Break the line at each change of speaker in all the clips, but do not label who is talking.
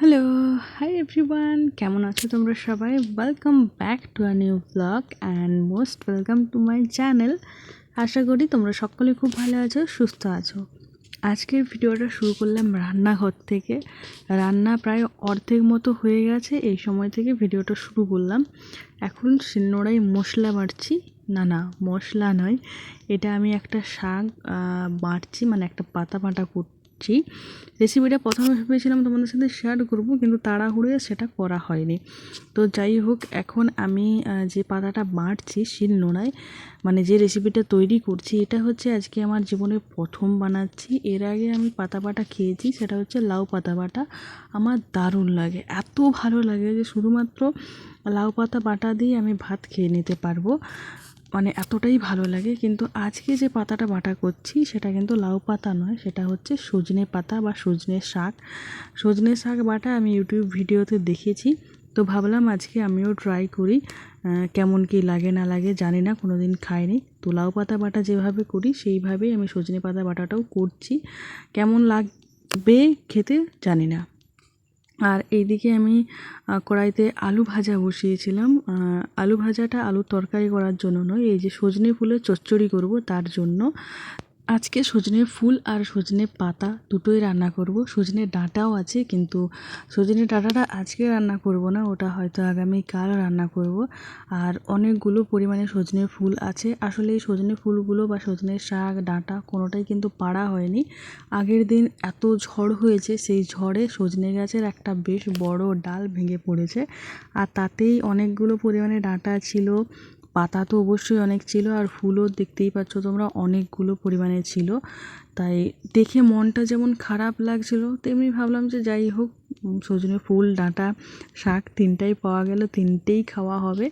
Hello hi everyone কেমন আছো তোমরা সবাই? Welcome back to a new blog and most welcome to my channel আশা করি তোমরা সকলে খুব ভালো আছো, সুস্থ আছো। আজকের ভিডিওটা শুরু করলাম রান্নাঘর থেকে। রান্না প্রায় অর্ধেক মতো হয়ে গেছে, এই সময় থেকে ভিডিওটা শুরু করলাম। এখন শিলনোড়ায় মশলা বাড়ছি। না না, মশলা নয়। এটা আমি একটা শাক বাড়ছি মানে একটা পাতা বাঁটা বাটা করছি। রেসিপিটা প্রথমে ভেবেছিলাম তোমাদের সাথে শেয়ার করব, কিন্তু তাড়াহুড়ে সেটা করা হয়নি। তো যাই হোক, এখন আমি যে পাতাটা বাটছি শিল নোড়ায় মানে যে রেসিপিটা তৈরি করছি, এটা হচ্ছে আজকে আমার জীবনে প্রথম বানাচ্ছি। এর আগে আমি পাতা বাটা খেয়েছি, সেটা হচ্ছে লাউ পাতা বাটা। আমার দারুণ লাগে, এত ভালো লাগে যে শুধুমাত্র লাউ পাতা বাটা দিয়ে আমি ভাত খেয়ে নিতে পারব। মানে এতটাই ভালো লাগে। কিন্তু আজকে যে পাতাটা বাটা করছি, সেটা কিন্তু লাউ পাতা নয়, সেটা হচ্ছে সজনে পাতা বা সজনে শাক। সজনে শাক বাটা আমি ইউটিউব ভিডিওতে দেখেছি। তো ভাবলাম আজকে আমিও ট্রাই করি কেমন কি লাগে না লাগে, জানি না কোনো দিন খাইনি। তো লাউ পাতা বাটা যেভাবে করি, সেইভাবেই আমি সজনে পাতা বাটাটাও করছি। কেমন লাগবে খেতে জানি না। আর এইদিকে আমি কড়াইতে আলু ভাজা বসিয়েছিলাম। আলু ভাজাটা আলুর তরকারি করার জন্য নয়, এই যে সজনে ফুলের চচ্চড়ি করব তার জন্য। আজকে সজনে ফুল আর সজনে পাতা দুটোই রান্না করব। সজনে ডাঁটাও আছে, কিন্তু সজনে ডাঁটাটা আজকে রান্না করব না, ওটা হয়তো আগামী কাল রান্না করব। আর অনেকগুলো পরিমাণে সজনে ফুল আছে। আসলে এই সজনে ফুলগুলো বা সজনে শাক, ডাঁটা কোনোটাই কিন্তু পাড়া হয়নি। আগের দিন এত ঝড় হয়েছে, সেই ঝড়ে সজনে গাছের একটা বেশ বড় ডাল ভেঙে পড়েছে। আর তাতেই অনেকগুলো পরিমাণে ডাঁটা ছিল পাতা তো অবশ্যই অনেক ছিল আর ফুলও দেখতেই পাচ্ছ তোমরা অনেকগুলো পরিমাণে ছিল। তাই দেখে মনটা যেমন খারাপ লাগছিল, তেমনি ভাবলাম যে যাই হোক সজনে ফুল, ডাঁটা, শাক তিনটাই পাওয়া গেল, তিনটেই খাওয়া হবে।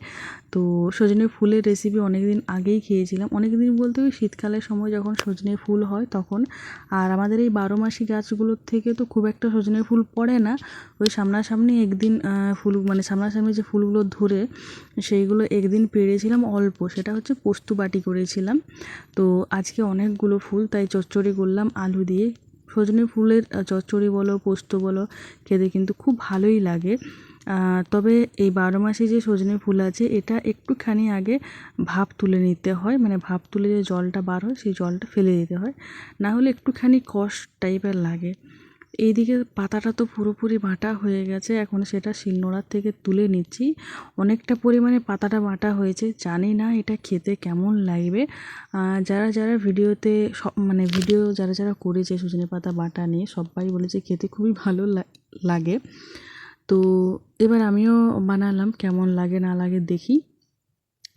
তো সজনে ফুলের রেসিপি অনেক দিন আগেই খেয়েছিলাম। অনেক দিন বলতে ওই শীতকালের সময় যখন সজনে ফুল হয় তখন। আর আমাদের এই বারো মাসি গাছগুলোর থেকে তো খুব একটা সজনে ফুল পড়ে না। ওই সামনাসামনি একদিন ফুল মানে সামনাসামনি যে ফুলগুলো ধরে সেইগুলো একদিন পেড়েছিলাম অল্প। সেটা হচ্ছে পোস্ত বাটি করেছিলাম। তো আজকে অনেকগুলো ফুল, তাই চচ্চড়ি করলাম আলু দিয়ে। সজনে ফুলের চচ্চড়ি বলো, পোস্ত বলো, খেতে কিন্তু খুব ভালোই লাগে। তবে এই বারো মাসে যে সজনে ফুল আছে, এটা একটুখানি আগে ভাপ তুলে নিতে হয়। মানে ভাপ তুলে যে জলটা বার হয়, সেই জলটা ফেলে দিতে হয়। না হলে একটুখানি কষ টাইপের লাগে। এইদিকে পাতাটা তো পুরোপুরি বাটা হয়ে গেছে, এখন সেটা শিলনোড়ার থেকে তুলে নিচ্ছি। অনেকটা পরিমাণে পাতাটা বাটা হয়েছে, জানি না এটা খেতে কেমন লাগবে। যারা যারা ভিডিওতে সব মানে ভিডিও যারা যারা করেছে সজনে পাতা বাটা নিয়ে, সবাই বলেছে খেতে খুবই ভালো লাগে। তো এবার আমিও বানালাম, কেমন লাগে না লাগে দেখি।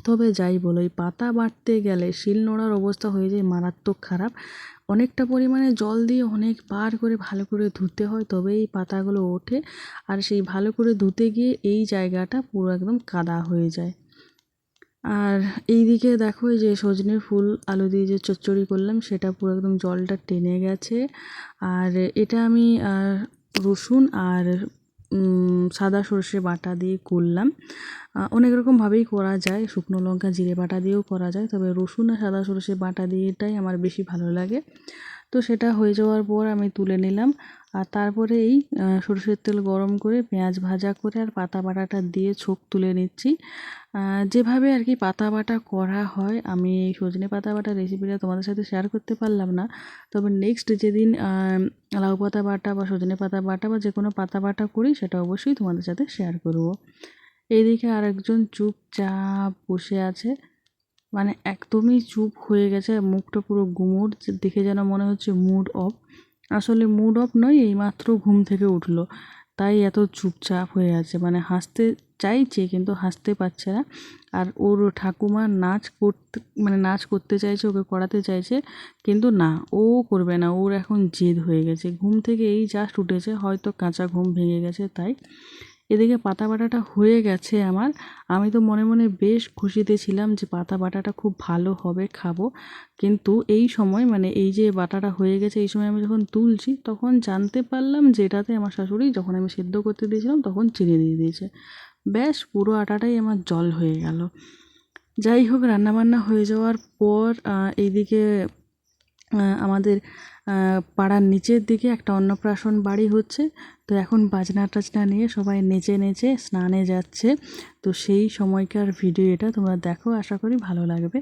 তবে যাই বলো, এই পাতা বাটতে গেলে শিল নোড়ার অবস্থা হয়ে যায় মারাত্মক খারাপ। অনেকটা পরিমাণে জল দিয়ে অনেক অনেকবার করে ভালো করে ধুতে হয়, তবে এই পাতাগুলো ওঠে আর সেই ভালো করে ধুতে গিয়ে এই জায়গাটা পুরো একদম কাদা হয়ে যায়। আর এইদিকে দেখো, এই যে সজনে ফুল, আলু দিয়ে যে চচ্চড়ি করলাম, সেটা পুরো একদম জলটা টেনে গেছে। আর এটা আমি রসুন আর সাদা সর্ষে বাটা দিয়ে করলাম। অনেক রকমভাবেই করা যায়। শুকনো লঙ্কা, জিরে বাটা দিয়েও করা যায়। তবে রসুন আর সাদা সর্ষে বাটা দিয়েটাই আমার বেশি ভালো লাগে। তো সেটা হয়ে যাওয়ার পর আমি তুলে নিলাম। আর তারপরে এই সরষের তেল গরম করে পেঁয়াজ ভাজা করে আর পাতা বাটাটা দিয়ে ছোপ তুলে নিচ্ছি। যেভাবে আর কি পাতা বাটা করা হয়, আমি এই সজনে পাতা বাটা রেসিপিটা তোমাদের সাথে শেয়ার করতে পারলাম না। তবে নেক্সট যেদিন লাউ পাতা বাটা বা সজনে পাতা বাটা বা যে কোনো পাতা বাটা করি, সেটা অবশ্যই তোমাদের সাথে শেয়ার করব। এইদিকে আরেকজন চুপচাপ বসে আছে। মানে একদমই চুপ হয়ে গেছে, মুখটা পুরো গুমোট, দেখে যেন মনে হচ্ছে মুড অফ আসলে মুড অফ নয়, এইমাত্র ঘুম থেকে উঠল। তাই এত চুপচাপ হয়ে আছে। মানে হাসতে চাইছে কিন্তু হাসতে পারছে না। আর ওর ঠাকুমা নাচ করতে মানে নাচ করতে চাইছে, ওকে করাতে চাইছে, কিন্তু না, ও করবে না। ওর এখন জেদ হয়ে গেছে। ঘুম থেকে এই জাস্ট উঠেছে, হয়তো কাঁচা ঘুম ভেঙে গেছে, তাই এদিকে পাতা বাটাটা হয়ে গেছে আমার। আমি তো মনে মনে বেশ খুশিতে ছিলাম যে পাতা বাটাটা খুব ভালো হবে, খাব। কিন্তু এই সময় মানে এই যে বাটাটা হয়ে গেছে, এই সময় আমি যখন তুলছি, তখন জানতে পারলাম যে এটাতে আমার শাশুড়ি যখন আমি সেদ্ধ করতে দিয়েছিলাম, তখন চিনি দিয়ে দিয়েছে। ব্যাস, পুরো আটাটাই আমার জল হয়ে গেল। যাই হোক, রান্নাবান্না হয়ে যাওয়ার পর এইদিকে আমাদের পাড়ার নিচের দিকে একটা অন্নপ্রাশন বাড়ি হচ্ছে। তো এখন বাজনা টাজনা নিয়ে সবাই নেচে নেচে স্নানে যাচ্ছে। তো সেই সময়কার ভিডিও এটা তোমরা দেখো, আশা করি ভালো লাগবে।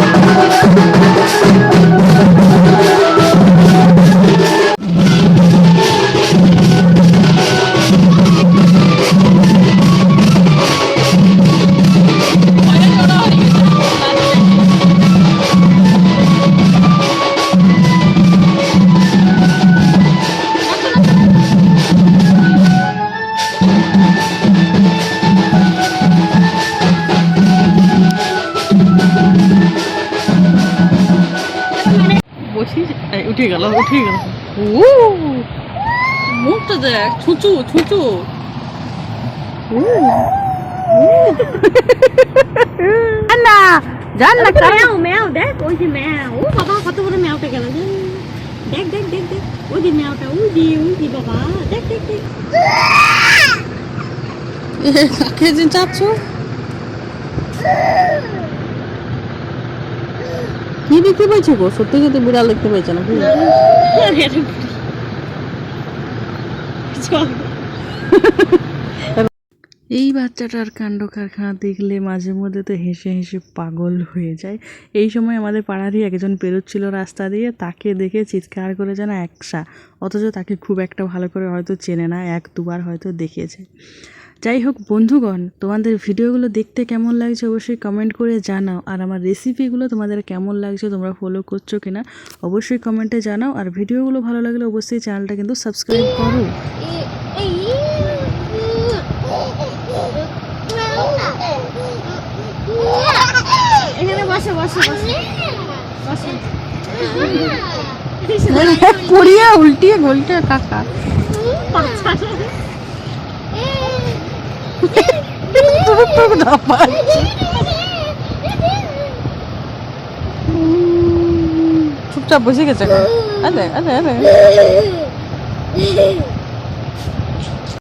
Thank you. উঠে গেল উঠে গেল। ও মুখটা দেখ ছুচু ছুচু। না জান না
ম্যাও ম্যাও দেখ ওই যে ম্যাও। ও বাবা কত বড় ম্যাওটা গেল দেখ। দেখ দেখ দেখ ওই যে ম্যাওটা ওই যে ওই যে বাবা। দেখ দেখ দেখ।
কাকে যে চাচ্ছ? কি দেখতে পাইছো গো? সত্যি কিন্তু বিড়াল দেখতে পাইছো না এই বাচ্চাটার কাণ্ড কারখানা দেখলে মাঝে মধ্যে তো হেসে হেসে পাগল হয়ে যায়। এই সময় আমাদের পাড়ারই একজন পেরোচ্ছিল রাস্তা দিয়ে, তাকে দেখে চিৎকার করে যেন একসা, অথচ তাকে খুব একটা ভালো করে হয়তো চেনে না, এক দুবার হয়তো দেখেছে যাই হোক বন্ধুগণ তোমাদের ভিডিওগুলো দেখতে কেমন লাগছে অবশ্যই কমেন্ট করে জানাও। আর আমার রেসিপিগুলো তোমাদের কেমন লাগছে তোমরা ফলো করছ কিনা অবশ্যই কমেন্টে জানাও। আর ভিডিওগুলো ভালো লাগলে অবশ্যই চ্যানেলটা কিন্তু সাবস্ক্রাইব করো।
এখানে বসে বসে বসে বসে
পড়িয়ে উল্টিয়ে গোলটে কাকা চুপচাপ বসে গেছে আরে আরে আরে